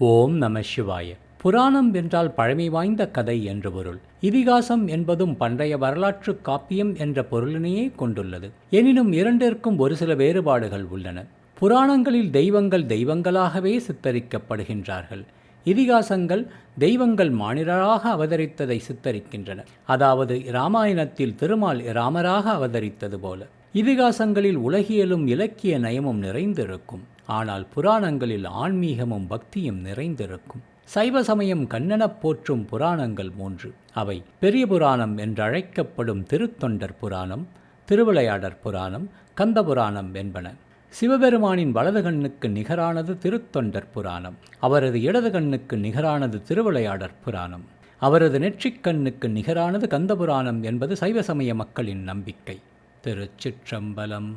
ஓம் நம சிவாய. புராணம் என்றால் பழமை வாய்ந்த கதை என்று பொருள். இதிகாசம் என்பதும் பண்டைய வரலாற்று காப்பியம் என்ற பொருளினையே கொண்டுள்ளது. எனினும் இரண்டிற்கும் ஒரு சில வேறுபாடுகள் உள்ளன. புராணங்களில் தெய்வங்கள் தெய்வங்களாகவே சித்தரிக்கப்படுகின்றார்கள். இதிகாசங்கள் தெய்வங்கள் மானிடராக அவதரித்ததை சித்தரிக்கின்றன. அதாவது இராமாயணத்தில் திருமால் ராமராக அவதரித்தது போல. இதிகாசங்களில் உலகியலும் இலக்கிய நயமும் நிறைந்திருக்கும். ஆனால் புராணங்களில் ஆன்மீகமும் பக்தியும் நிறைந்திருக்கும். சைவ சமயம் கண்ணனப் போற்றும் புராணங்கள் மூன்று. அவை பெரிய புராணம் என்றழைக்கப்படும் திருத்தொண்டர் புராணம் திருவிளையாடற் புராணம் கந்த புராணம் என்பன. சிவபெருமானின் வலது கண்ணுக்கு நிகரானது திருத்தொண்டர் புராணம் அவரது இடது கண்ணுக்கு நிகரானது திருவிளையாடற் புராணம். அவரது நெற்றிக் கண்ணுக்கு நிகரானது கந்த புராணம் என்பது சைவ சமய மக்களின் நம்பிக்கை. திருச்சிற்றம்பலம்.